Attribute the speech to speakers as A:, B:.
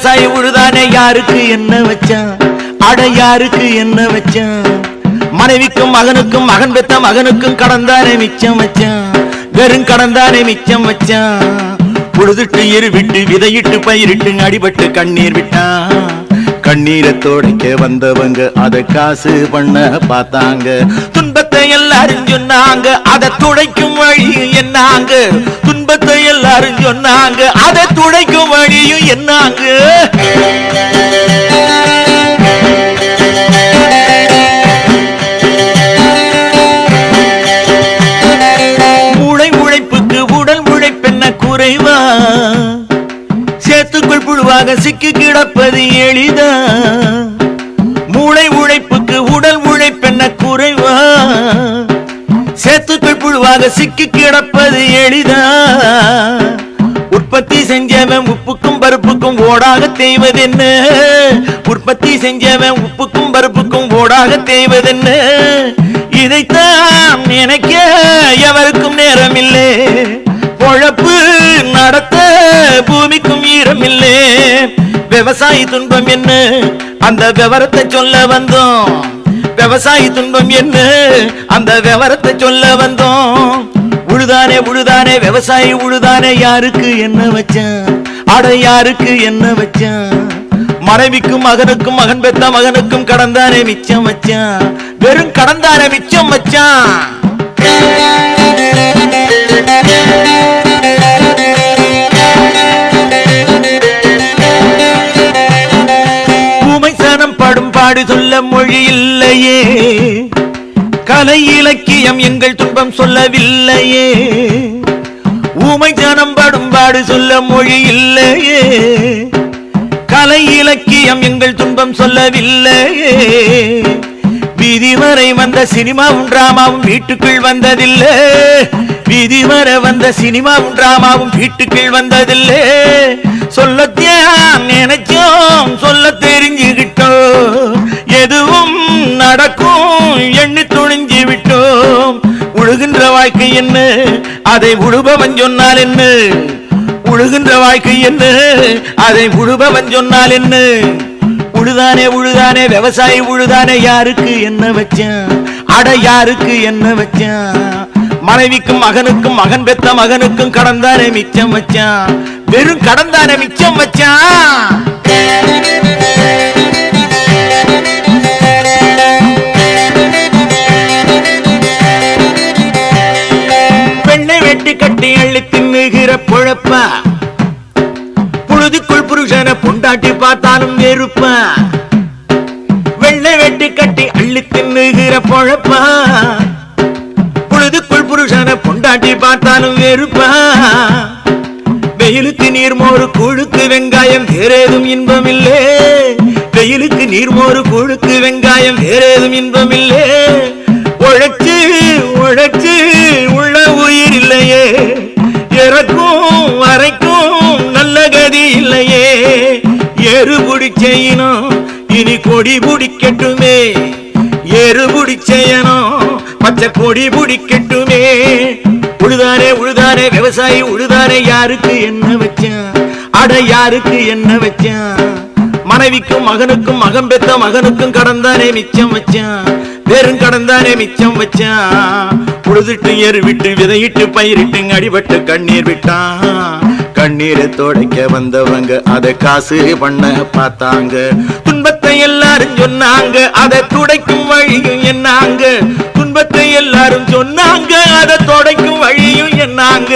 A: உழுதானே யாருக்கு என்ன வச்சான் அட யாருக்கு என்ன வச்சான் மனைவிக்கும் மகனுக்கும் மகன் பெத்த மகனுக்கும் கடந்தானே மிச்சம் வச்சான் வெறும் கடந்தானே மிச்சம் வச்சான் புழுதுட்டு இருவிட்டு விதையிட்டு பயிரிட்டு அடிபட்டு கண்ணீர் விட்டான் கண்ணீரை தோடைக்க வந்தவங்க அதை காசு பண்ண பார்த்தாங்க. துன்பத்தை எல்லாரும் சொன்னாங்க அதை துடைக்கும் வழி என்னாங்க? எல்லாரும் சொன்னாங்க. அதை துடைக்கும் வழியும் என்னாங்க? மூளை உழைப்புக்கு உடல் உழைப்பென்ன குறைவா? சேத்துக்குள் புழுவாக சிக்கி கிடப்பது எளிதா? மூளை உழைப்புக்கு உடல் உழைப்பென்ன குறைவா? சேத்துக்குள் புழுவாக சிக்கி கிடப்பது எளிதா? ஓடாக தேய்வதென்ன? உற்பத்தி செஞ்சவன் உப்புக்கும் பருப்புக்கும் ஓடாக தேய்வதென்ன? இதைத்தான் நினைக்க எவருக்கும் நேரமில்லை. பொழப்பு நடத்த பூமிக்கும் ஈரமில்லை. விவசாயி துன்பம் என்ன? அந்த விவரத்தை சொல்ல வந்தோம். விவசாயி துன்பம் என்ன? அந்த விவரத்தை சொல்ல வந்தோம். உழுதானே உழுதானே விவசாயி உழுதானே யாருக்கு என்ன வச்சான் அட யாருக்கு என்ன வச்சான்? மனைவிக்கும் மகனுக்கும் மகன் பெத்த மகனுக்கும் கடந்தானே மிச்சம் வச்சான். வெறும் கடந்தானே மிச்சம் வச்சான். ஊமை படும் பாடு சொல்ல மொழி இல்லையே. கலை இலக்கியம் எங்கள் துன்பம் சொல்லவில்லையே. ஊமை ஜனம் படும்பாடு சொல்ல மொழி இல்லையே. கலை இலக்கியம் எங்கள் துன்பம் சொல்லவில்லையே. வீதி வரை வந்த சினிமாவும் டிராமாவும் வீட்டுக்குள் வந்ததில்லை. விதிவரை வந்த சினிமாவும் டிராமாவும் வீட்டுக்குள் வந்ததில்லை. சொல்லத்தான் நினைச்சோம் சொல்ல தெரிஞ்சுகிட்டோம். எதுவும் நடக்கும் எண்ணி துணிஞ்சு விட்டோம் உழுகின்ற வாழ்க்கை என்ன? அதை உழுபவன் சொன்னால் என்ன? உழுகின்ற வாழ்க்கை என்ன? அதை உழுபவன் சொன்னால் என்ன? உழுதானே உழுதானே விவசாயி உழுதானே யாருக்கு என்ன வச்சான் அட யாருக்கு என்ன வச்சான் மனைவிக்கும் மகனுக்கும் மகன் பெத்த மகனுக்கும் கடந்தானே மிச்சம் வச்சான் வெறும் கடந்தானே மிச்சம் வச்சான் புழுதிக்குள் புருஷனை பொண்டாட்டி பார்த்தாலும் வெறுப்பா. வெள்ளை வெட்டி கட்டி அள்ளி தின்னுகிற பொழப்பா. பொழுதுக்குள் புருஷனை பொண்டாட்டி பார்த்தாலும் வெறுப்பா. வெயிலுக்கு நீர்மோறு கூழுக்கு வெங்காயம் வேறேதும் இன்பம் இல்லே வெயிலுக்கு நீர்மோறு கூழுக்கு வெங்காயம் வேறேதும் இன்பம் இல்லே உழைச்சு உழைச்சு செய்யணும். இனி கொடி பிடிக்கட்டுமே எருபுடி செய்யணும். பச்சை கொடி பிடிக்கட்டுமே உழுதாரே உழுதாரே விவசாயி உழுதாரே யாருக்கு என்ன வச்சான் அட யாருக்கு என்ன வச்சான் மனைவிக்கும் மகனுக்கும் மகன் பெத்த மகனுக்கும் கடந்தானே மிச்சம் வச்சான் வெறும் கடந்தானே மிச்சம் வச்சான் உழுதுட்டு எருவிட்டு விதையிட்டு பயிரிட்டு அடிபட்டு கண்ணீர் விட்டான் கண்ணீரை துடைக்க வந்தவங்க அதை காசு பண்ண பார்த்தாங்க. துன்பத்தை எல்லாரும் சொன்னாங்க அதை துடைக்கும் வழியும் என்னாங்க? துன்பத்தை எல்லாரும் சொன்னாங்க அதை துடைக்கும் வழியும் என்னாங்க?